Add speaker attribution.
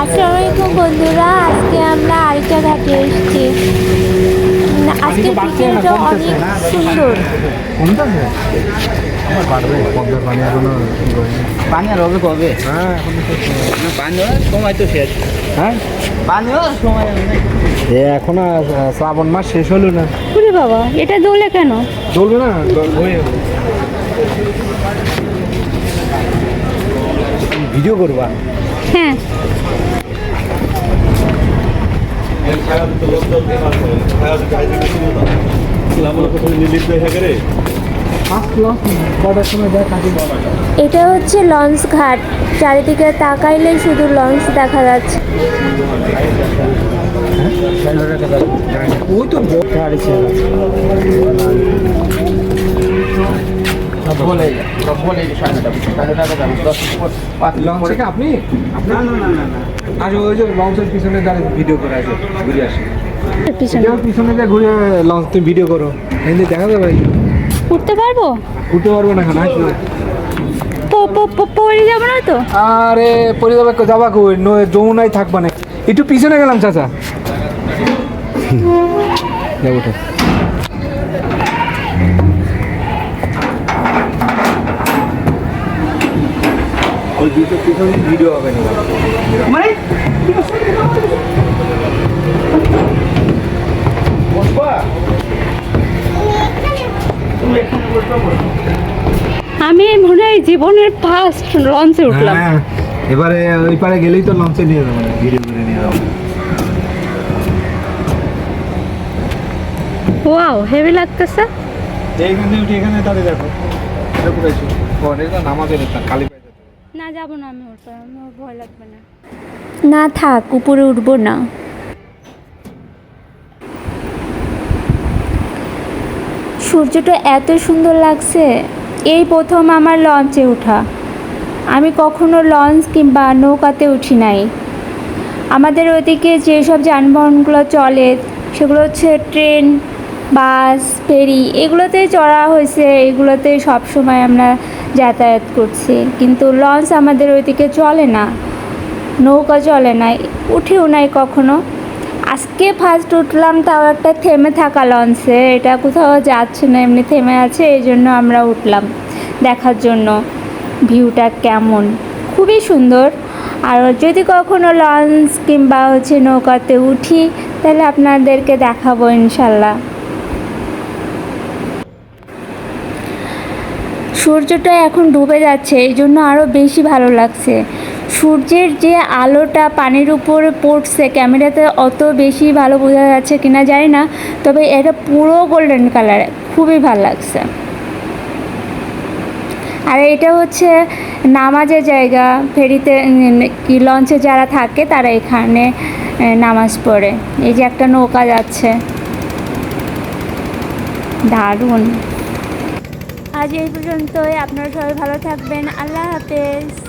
Speaker 1: আসসালামু আলাইকুম বন্ধুরা আজকে আমরা আরিচা ঘাটে এসেছি। উম, আজকের ভিডিওটা অনেক সুন্দর।
Speaker 2: পানি
Speaker 3: আর হবে কবে?
Speaker 2: হ্যাঁ
Speaker 3: সময় তো শেষ।
Speaker 2: হ্যাঁ?
Speaker 3: পানি সময়
Speaker 2: এখন আর শ্রাবণ মাস শেষ হলো না।
Speaker 1: বাবা এটা দোলে কেন?
Speaker 2: চলবে না। ভিডিও করবা?
Speaker 1: হ্যাঁ। এটা হচ্ছে লঞ্চ ঘাট। চারিদিকে তাকাইলেই শুধু লঞ্চ দেখা যাচ্ছে।
Speaker 2: ওই তো
Speaker 3: বলে বলে দশ
Speaker 2: আপনি আপনি
Speaker 3: না না না না না
Speaker 2: আর ওই যে লঞ্চের পিছনে দাঁড়িয়ে ভিডিও করে আছে ঘুরে আসে
Speaker 1: পিছনে
Speaker 2: যা ঘুরে লঞ্চ তুমি ভিডিও করো এমনি দেখা যাবে
Speaker 1: উঠতে পারব
Speaker 2: উঠতে পারবে না এখন আসবে
Speaker 1: প- প- প- পড়ে যাব না তো।
Speaker 2: আরে যাবে যাবা কই ন- যমুনায় থাকবা না একটু পিছনে গেলাম চাচা যাব ওই দুটো পিছনে ভিডিও হবে না।
Speaker 3: মানে।
Speaker 1: আমি মনে হয় জীবনের ফার্স্ট লঞ্চে উঠলাম।
Speaker 2: হ্যাঁ এবারে ওই পারে গেলেই তো লঞ্চে নিয়ে যাব ভিডিও করে নিয়ে যাব।
Speaker 1: ওয়াও হেভি লাগতেছে।
Speaker 2: এইখান উঠে এখানে দাঁড়িয়ে দেখো। পরে তো নামাজের কালী
Speaker 1: না যাব না আমি উঠবো আমার ভয় লাগবে না। না থাক, উপরে উঠবো না। সূর্যটা এত সুন্দর লাগছে, এই প্রথম আমার লঞ্চে ওঠা আমি কখনো লঞ্চ কিংবা নৌকাতে উঠি নাই। আমাদের ওদিকে যেসব যানবাহনগুলো চলে, সেগুলো হচ্ছে ট্রেন বাস, ফেরি এগুলোতে চড়া হয়েছে, এগুলোতে সব সময় আমরা যাতায়াত করছি। কিন্তু লঞ্চ আমাদের ওইদিকে চলে না, নৌকা চলে না, উঠেও নাই কখনো। আজকে ফার্স্ট উঠলাম, তাও একটা থেমে থাকা লঞ্চে, এটা কোথাও যাচ্ছে না, এমনি থেমে আছে, এই জন্য আমরা উঠলাম দেখার জন্য। ভিউটা কেমন? খুবই সুন্দর। আর যদি কখনো লঞ্চ কিংবা হচ্ছে নৌকাতে উঠি, তাহলে আপনাদেরকে দেখাবো ইনশাল্লাহ। সূর্যটা এখন ডুবে যাচ্ছে, এই জন্য আরও বেশি ভালো লাগছে। সূর্যের যে আলোটা পানির উপরে পড়ছে, ক্যামেরাতে অত বেশি ভালো বোঝা যাচ্ছে কিনা জানি না, তবে এটা পুরো গোল্ডেন কালার খুবই ভালো লাগছে। আর এটা হচ্ছে নামাজের জায়গা, ফেরিতে কি লঞ্চে যারা থাকে তারা এখানে নামাজ পড়ে। এই যে একটা নৌকা যাচ্ছে। দারুণ। আজ এই পর্যন্তই। আপনারা সবাই ভালো থাকবেন। আল্লাহ হাফেজ।